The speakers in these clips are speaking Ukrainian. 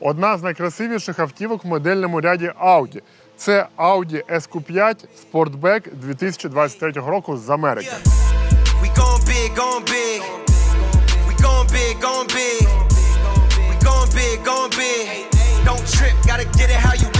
Одна з найкрасивіших автівок в модельному ряді Audi. Це Audi SQ5 Sportback 2023 року з Америки. Don't trip, gotta get it how you.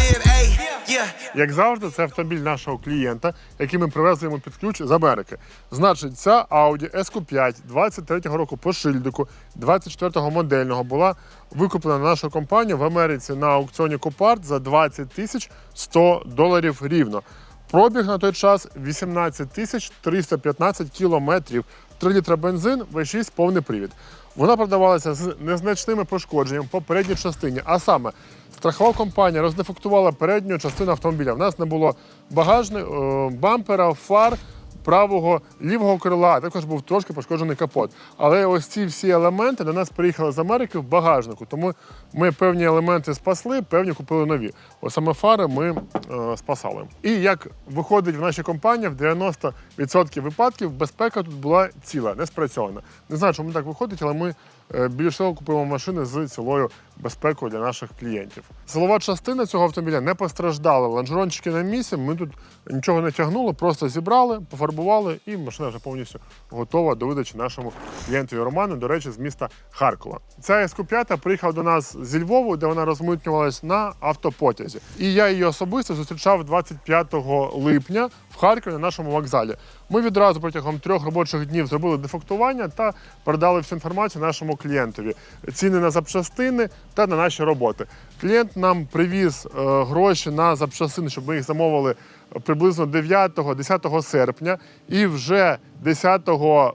Як завжди, це автомобіль нашого клієнта, який ми привезли йому під ключ з Америки. Значить, ця Audi SQ5 23-го року по шильдику 24-го модельного була викуплена нашою компанією в Америці на аукціоні Копарт за 20 тисяч 100 доларів рівно. Пробіг на той час 18 тисяч 315 кілометрів. 3 літра бензин, V6 повний привід. Вона продавалася з незначними пошкодженнями по передній частині. А саме, страхова компанія роздефектувала передню частину автомобіля. В нас не було багажного, бампера, фар, правого, лівого крила, а також був трошки пошкоджений капот. Але ось ці всі елементи до нас приїхали з Америки в багажнику. Тому ми певні елементи спасли, певні купили нові. Ось саме фари ми е, спасали. І як виходить в нашій компанії, в 90% випадків безпека тут була ціла, не спрацьована. Не знаю, чому так виходить, але ми е, більш всього купуємо машини з цілою безпекою для наших клієнтів. Силова частина цього автомобіля не постраждала. Лонжерончики на місці. Ми тут нічого не тягнули, просто зібрали, пофарбували, і машина вже повністю готова до видачі нашому клієнтові Роману, до речі, з міста Харкова. Ця SQ5 приїхала до нас зі Львову, де вона розмитнювалась на автопотязі. І я її особисто зустрічав 25 липня в Харкові на нашому вокзалі. Ми відразу протягом трьох робочих днів зробили дефектування та передали всю інформацію нашому клієнтові. Ціни на запчастини та на наші роботи. Клієнт нам привіз е, гроші на запчастини, щоб ми їх замовили приблизно 9-10 серпня. І вже 10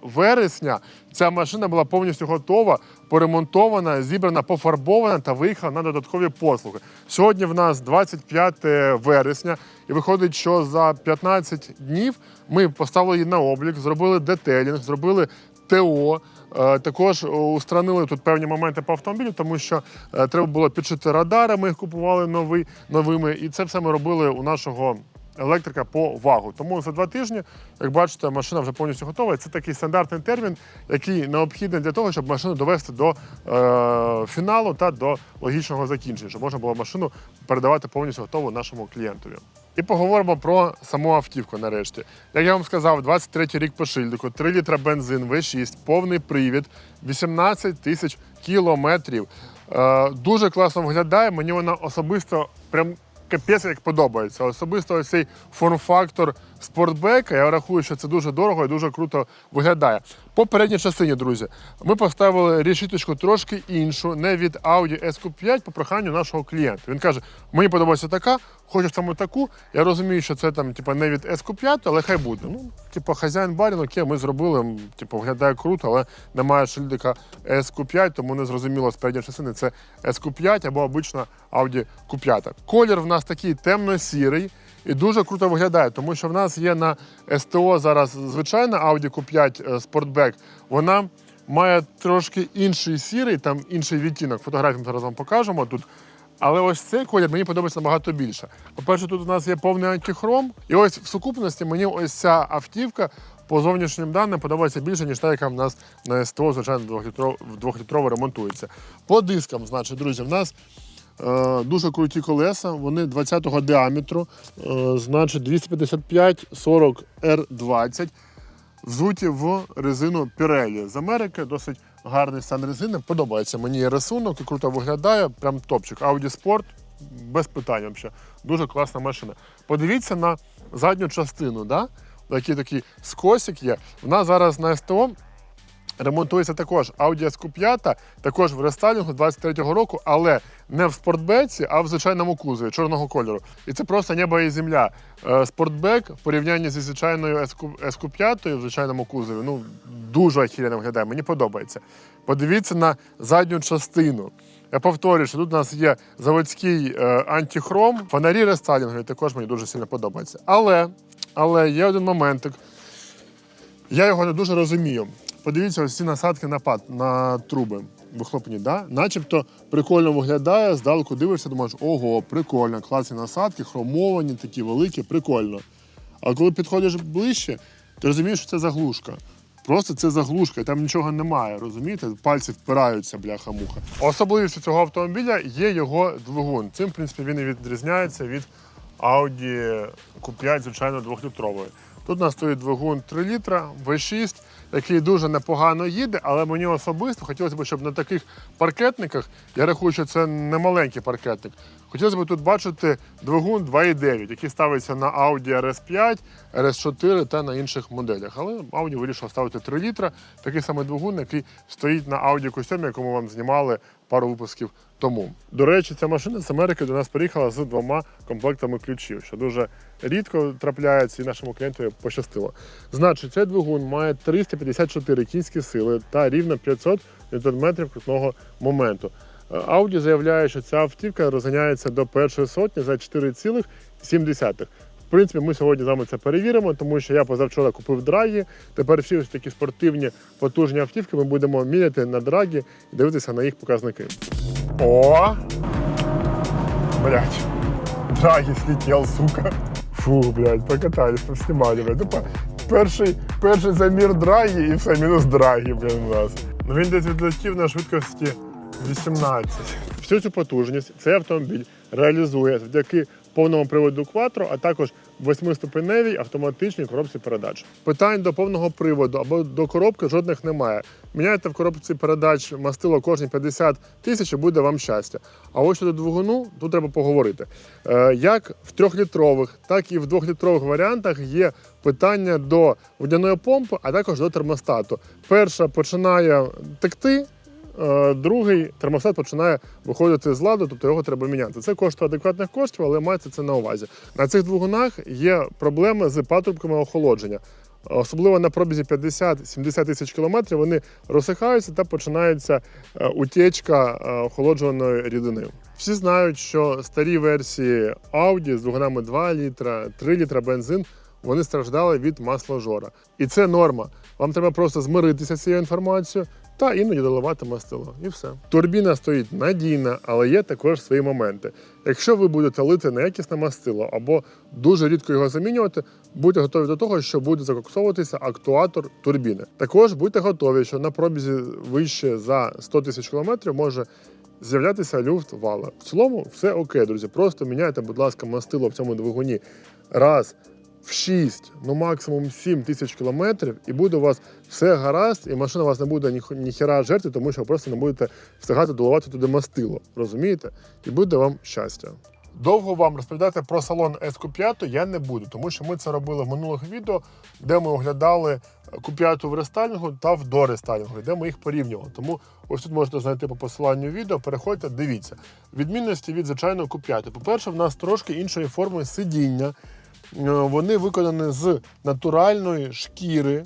вересня ця машина була повністю готова, поремонтована, зібрана, пофарбована та виїхала на додаткові послуги. Сьогодні в нас 25 вересня, і виходить, що за 15 днів ми поставили її на облік, зробили детелінг, зробили ТО. Е, Також устранили тут певні моменти по автомобілю, тому що е, треба було підшити радари. Ми їх купували нові, новими, і це все ми робили у нашого електрика по вагу. Тому за два тижні, як бачите, машина вже повністю готова. Це такий стандартний термін, який необхідний для того, щоб машину довести до е, фіналу та до логічного закінчення, щоб можна було машину передавати повністю готову нашому клієнтові. І поговоримо про саму автівку нарешті. Як я вам сказав, 23 рік по шильдику, 3 літра бензин, V6, повний привід, 18 тисяч кілометрів. Е, дуже класно виглядає. Мені вона особисто прям капець як подобається. Особисто цей форм-фактор спортбека. Я рахую, що це дуже дорого і дуже круто виглядає. По передній частині, друзі, ми поставили рішіточку трошки іншу, не від Audi SQ5 по проханню нашого клієнта. Він каже: мені подобається така, хочу саме таку. Я розумію, що це там, типу, не від SQ5, але хай буде. Ну, типу, хазяїн барін, окей, ми зробили, типу, виглядає круто, але немає шильдика SQ5, тому не зрозуміло з передньої частини це SQ5 або обична Audi Q5. Колір в нас такий темно-сірий. І дуже круто виглядає, тому що в нас є на СТО зараз звичайна Audi Q5 е, Sportback. Вона має трошки інший сірий, там інший відтінок. Фотографію зараз вам покажемо тут. Але ось цей колір мені подобається набагато більше. По-перше, тут у нас є повний антихром. І ось в сукупності мені ось ця автівка по зовнішнім даним подобається більше, ніж та, яка в нас на СТО, звичайно, двохлітрово, ремонтується. По дискам, значить, друзі, в нас Дуже круті колеса, вони 20-го діаметру, е, значить 255 40 R20, взуті в резину Pirelli з Америки. Досить гарний стан резини. Подобається мені рисунок, і круто виглядає. Прям топчик. Audi Sport без питань взагалі. Дуже класна машина. Подивіться на задню частину, да? який такий скосик є. Вона зараз на СТО Ремонтується також Audi SQ5, також в рестайлінгу 23-го року, але не в спортбеці, а в звичайному кузові чорного кольору. І це просто небо і земля. Е, Спортбек в порівнянні зі звичайною SQ, SQ5 в звичайному кузові, ну дуже ахірено виглядає. Мені подобається. Подивіться на задню частину. Я повторюю, що тут у нас є заводський е, антихром, фонарі рестайлінгові також мені дуже сильно подобається. Але, але є один моментик. Я його не дуже розумію. Подивіться, ось ці насадки на пад, на труби вихлопні, да? начебто прикольно виглядає, здалеку дивишся, думаєш, ого, прикольно, класні насадки, хромовані, такі великі, прикольно. А коли підходиш ближче, ти розумієш, що це заглушка. Просто це заглушка, і там нічого немає, розумієте? Пальці впираються, бляха-муха. Особливістю цього автомобіля є його двигун. Цим, в принципі, він і відрізняється від Audi Q5, звичайно, двохлітрової. Тут у нас стоїть двигун 3 літра, V6, який дуже непогано їде, але мені особисто хотілося б, щоб на таких паркетниках, я рахую, що це не маленький паркетник, хотілося б тут бачити двигун 2.9, який ставиться на Audi RS5, RS4 та на інших моделях. Але Audi вирішив ставити 3 літра, такий самий двигун, який стоїть на Audi Q7, якому вам знімали пару випусків тому. До речі, ця машина з Америки до нас приїхала з двома комплектами ключів, що дуже рідко трапляється і нашому клієнту пощастило. Значить, цей двигун має 354 кінські сили та рівно 500 Нм крутного моменту. Audi заявляє, що ця автівка розганяється до першої сотні за 4,7. В принципі, ми сьогодні з вами це перевіримо, тому що я позавчора купив драгі. Тепер всі такі спортивні потужні автівки ми будемо міряти на драгі і дивитися на їх показники. О! Блять. Драгі слетел, сука. Фу, блядь, покатались, поснимали, блядь. Ну, перший, перший замір драгі і все, мінус драгі, блін, у нас. Ну він десь відлетів на швидкості 18. Всю цю потужність цей автомобіль реалізує завдяки повному приводу Quattro, а також восьмиступеневій автоматичній коробці передач. Питань до повного приводу або до коробки жодних немає. Міняєте в коробці передач мастило кожні 50 тисяч і буде вам щастя. А ось щодо двигуну, тут треба поговорити. Е, Як в трьохлітрових, так і в двохлітрових варіантах є питання до водяної помпи, а також до термостату. Перша починає текти, Другий термостат починає виходити з ладу, тобто його треба міняти. Це коштує адекватних коштів, але мається це на увазі. На цих двигунах є проблеми з патрубками охолодження. Особливо на пробізі 50-70 тисяч кілометрів вони розсихаються та починається е, утечка е, охолоджуваної рідини. Всі знають, що старі версії Audi з двигунами 2 літра, 3 літра бензин вони страждали від масложора. І це норма. Вам треба просто змиритися з цією інформацією та іноді доливати мастило. І все. Турбіна стоїть надійна, але є також свої моменти. Якщо ви будете лити неякісне мастило або дуже рідко його замінювати, будьте готові до того, що буде закоксовуватися актуатор турбіни. Також будьте готові, що на пробізі вище за 100 тисяч кілометрів може з'являтися люфт вала. В цілому все окей, друзі. Просто міняйте, будь ласка, мастило в цьому двигуні раз в 6, ну максимум 7 тисяч кілометрів, і буде у вас все гаразд, і машина у вас не буде ні, ніхіра жерти, тому що ви просто не будете встигати доливати туди мастило. Розумієте? І буде вам щастя. Довго вам розповідати про салон SQ5 я не буду, тому що ми це робили в минулих відео, де ми оглядали Q5 в рестайлінгу та в дорестайлінгу, де ми їх порівнювали. Тому ось тут можете знайти по посиланню відео, переходьте, дивіться. Відмінності від звичайного Q5. По-перше, в нас трошки іншої форми сидіння. Е, Вони виконані з натуральної шкіри,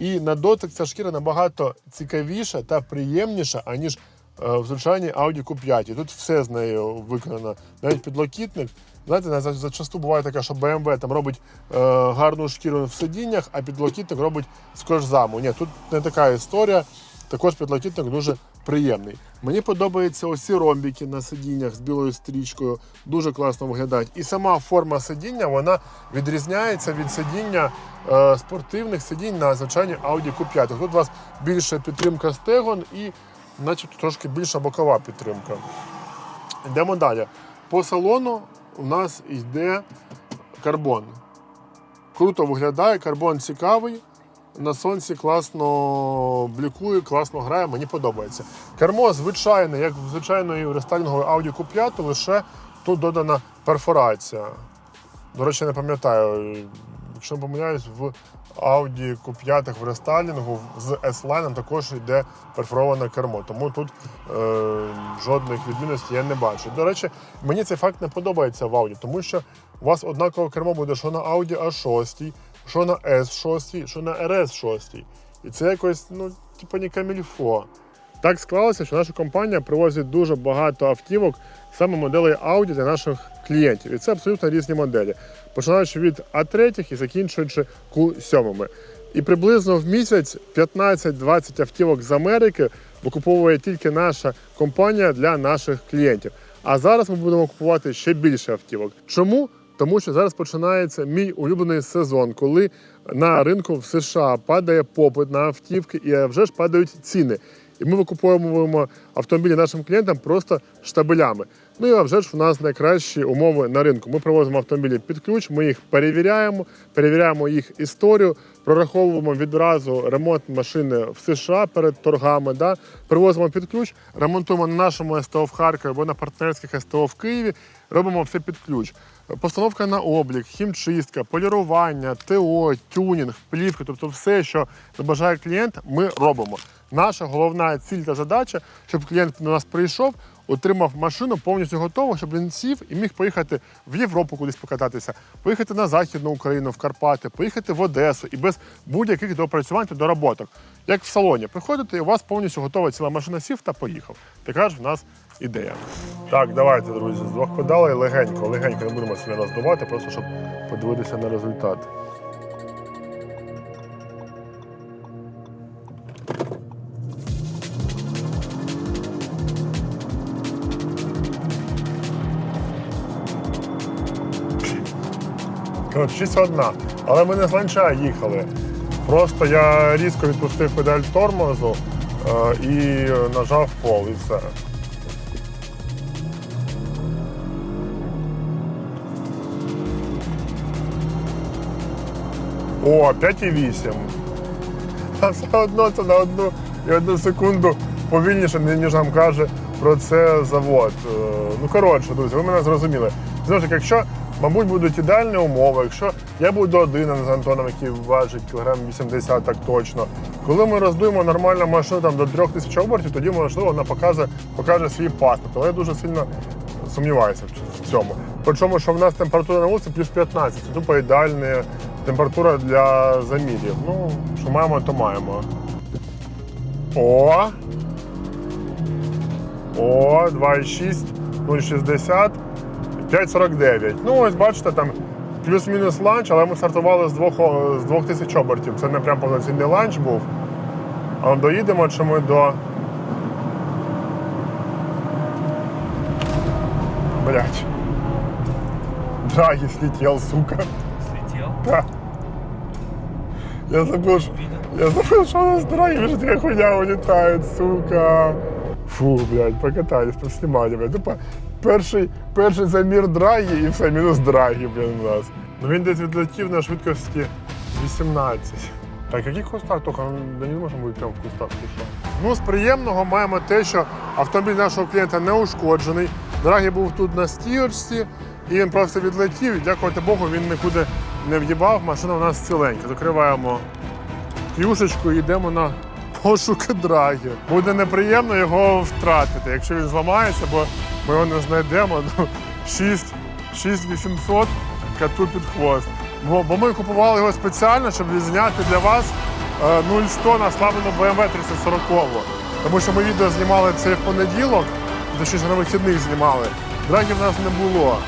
і на дотик ця шкіра набагато цікавіша та приємніша, аніж е, в звичайній Audi Q5. І тут все з нею виконано. Навіть підлокітник. Знаєте, зачасту буває таке, що BMW там робить е, гарну шкіру в сидіннях, а підлокітник робить з кожзаму. Ні, тут не така історія. Також підлокітник дуже приємний. Мені подобаються усі ромбіки на сидіннях з білою стрічкою, дуже класно виглядають. І сама форма сидіння вона відрізняється від сидіння е, спортивних сидінь на звичайній Audi Q5. Тут у вас більша підтримка стегон і, начебто, трошки більша бокова підтримка. Йдемо далі. По салону у нас йде карбон. Круто виглядає, карбон цікавий. На сонці класно блікує, класно грає, мені подобається. Кермо звичайне, як в звичайної рестайлінгової Audi Q5, лише тут додана перфорація. До речі, не пам'ятаю, якщо не помиляюсь, в Audi Q5 в рестайлінгу з S-Line також йде перфороване кермо. Тому тут е, жодних відмінностей я не бачу. До речі, мені цей факт не подобається в Audi, тому що у вас однакове кермо буде що на Audi A6, що на S6, що на RS6. І це якось, ну, типу, не камільфо. Так склалося, що наша компанія привозить дуже багато автівок саме моделей Audi для наших клієнтів. І це абсолютно різні моделі, починаючи від А3 і закінчуючи Q7. І приблизно в місяць 15-20 автівок з Америки викуповує тільки наша компанія для наших клієнтів. А зараз ми будемо купувати ще більше автівок. Чому? Тому що зараз починається мій улюблений сезон, коли на ринку в США падає попит на автівки і вже ж падають ціни. І ми викуповуємо автомобілі нашим клієнтам просто штабелями. Ну і а вже ж в нас найкращі умови на ринку. Ми привозимо автомобілі під ключ, ми їх перевіряємо, перевіряємо їх історію, прораховуємо відразу ремонт машини в США перед торгами. Да? Привозимо під ключ, ремонтуємо на нашому СТО в Харкові або на партнерських СТО в Києві. Робимо все під ключ. Постановка на облік, хімчистка, полірування, ТО, тюнінг, плівки, тобто все, що забажає клієнт, ми робимо. Наша головна ціль та задача, щоб клієнт до нас прийшов, отримав машину повністю готову, щоб він сів і міг поїхати в Європу кудись покататися, поїхати на Західну Україну, в Карпати, поїхати в Одесу і без будь-яких доопрацювань та доработок. Як в салоні, приходите, і у вас повністю готова ціла машина сів та поїхав. Така ж в нас ідея. Так, давайте, друзі, з двох педалей легенько, легенько не будемо сильно роздувати, просто щоб подивитися на результат. 6 одна. Але ми не з їхали. Просто я різко відпустив педаль тормозу е, і нажав пол, і все. О, 5,8. А все одно це на одну і одну секунду повільніше, ніж нам каже про це завод. Е, Ну, коротше, друзі, ви мене зрозуміли. Знову ж таки, якщо, мабуть, будуть ідеальні умови, якщо я буду один з Антоном, який важить кілограм 80 так точно. Коли ми роздуємо нормальну машину там, до 3000 обертів, тоді можливо вона покаже, покаже свій паспорт. Але я дуже сильно сумніваюся в- цьому. Причому, що в нас температура на вулиці плюс 15, це тупо ідеальна температура для замірів. Ну, що маємо, то маємо. О! О, 2,6, 0,60, 5,49. Ну, ось бачите, там плюс-мінус ланч, але ми стартували з 2, з 2000 обертів. Це не прям повноцінний ланч був. А доїдемо чи ми до. Блять. Драги слетел, сука. Слетел? Да. Я забыл. Я забыл, что нас драги, видишь, такая хуйня улетает, сука. Фу, блядь, покатались, поснимали, блядь. Тупо перший, перший замір драги і все, мінус драги, блін, у нас. Ну він десь відлетів на швидкості 18. Так, який кустах? Тільки да не можемо бути в кустах, що? Ну, з приємного маємо те, що автомобіль нашого клієнта не ушкоджений. Драгі був тут на стірочці, і він просто відлетів. Дякувати Богу, він нікуди не в'їбав. Машина у нас ціленька. Закриваємо юшечку і йдемо на пошуки драги. Буде неприємно його втратити. Якщо він зламається, бо ми його не знайдемо. Ну, 6, 6800 коту під хвост. Бо, бо ми купували його спеціально, щоб відзняти для вас е, 0100 на славлену BMW 340. Тому що ми відео знімали це в понеділок, точніше на вихідних знімали. Драги в нас не було.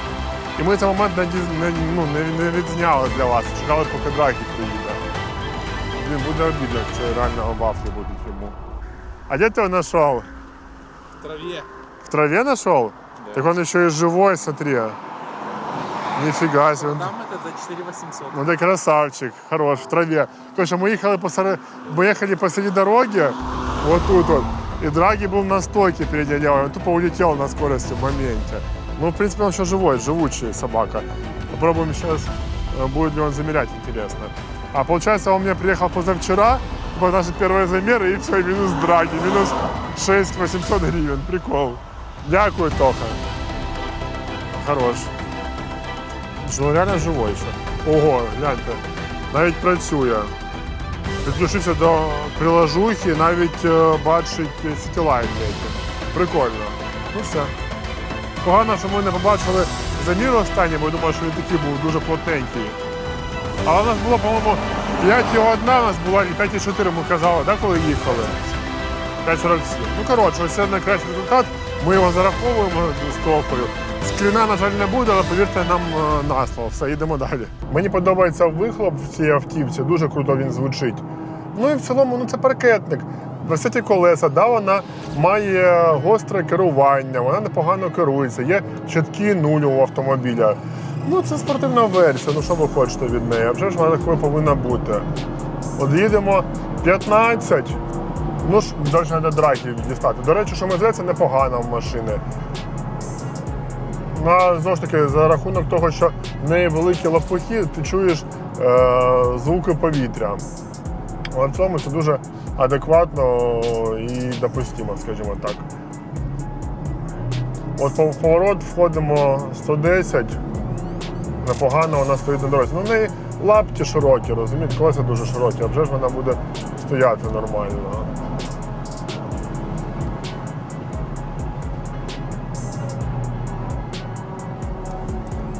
І ми цей момент не, діз- не, ну, не, не відзняли для вас. Чекали, поки драги приїде. Блин, буде обідно, якщо реально вафли будуть йому. А де ти його знайшов? В траве. В траве нашел? Так он еще и живой, смотри. Нифига себе. Там это за 4800. Ну ты красавчик, хорош, в траве. Короче, мы ехали посреди, мы ехали посреди дороги, вот тут вот, и Драги был на стойке перед ней, он тупо улетел на скорости в моменте. Ну, в принципе, он еще живой, живучий собака. Попробуем сейчас, э, будет ли он замерять, интересно. А получается, он мне приехал позавчера, вот наши первые замеры, и все, и минус Драги, минус 6 800 гривен, прикол. Дякую, Тоха. Хорош. Ну, реально живой ще. Ого, гляньте. Навіть працює. Підключився до приложухи, навіть е, бачить сітілайт деякі. Прикольно. Ну все. Погано, що ми не побачили замір останній, бо я думав, що він такий був дуже плотненький. Але у нас було, по-моєму, 5,1 у нас була і 5,4 ми казали, да, коли їхали? 5,47. Ну, коротше, ось це найкращий результат. Ми його зараховуємо з топою. Скліна, на жаль, не буде, але повірте нам е, на слово. Все, йдемо далі. Мені подобається вихлоп в цій автівці, дуже круто він звучить. Ну і в цілому, ну це паркетник. 20 колеса, да, вона має гостре керування, вона непогано керується, є чіткий нуль у автомобіля. Ну, це спортивна версія, ну що ви хочете від неї? А вже ж вона такою повинна бути. От їдемо 15. Ну ж, навіть треба драки дістати. До речі, що ми це непогано в машини. Ну, а знову ж таки, за рахунок того, що в неї великі лопухи, ти чуєш е, звуки повітря. Але в цьому це дуже адекватно і допустимо, скажімо так. От по поворот входимо 110. Непогано вона стоїть на дорозі. Ну, в неї лапті широкі, розумієте, колеса дуже широкі, а вже ж вона буде стояти нормально.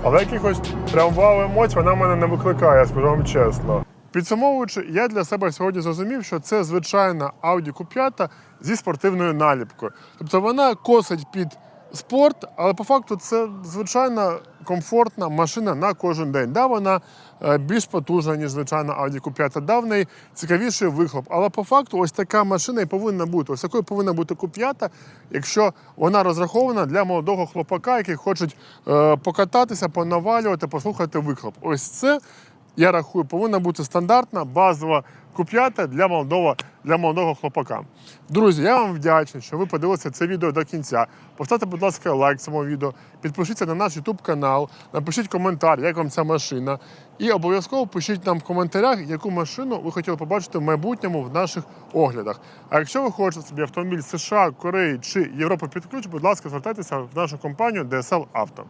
Але якихось прям вау емоцій вона в мене не викликає, скажу вам чесно. Підсумовуючи, я для себе сьогодні зрозумів, що це звичайна Audi Q5 зі спортивною наліпкою. Тобто вона косить під спорт, але по факту це звичайна комфортна машина на кожен день. Да, вона е, більш потужна, ніж звичайна Audi Q5, да, в неї цікавіший вихлоп. Але по факту ось така машина і повинна бути. Ось такою повинна бути Q5, якщо вона розрахована для молодого хлопака, який хочуть е, покататися, понавалювати, послухати вихлоп. Ось це я рахую, повинна бути стандартна базова куп'ята для молодого, для молодого хлопака. Друзі, я вам вдячний, що ви подивилися це відео до кінця. Поставте, будь ласка, лайк цьому відео, підпишіться на наш YouTube канал, напишіть коментар, як вам ця машина. І обов'язково пишіть нам в коментарях, яку машину ви хотіли побачити в майбутньому в наших оглядах. А якщо ви хочете собі автомобіль США, Кореї чи Європи під ключ, будь ласка, звертайтеся в нашу компанію DSL Auto.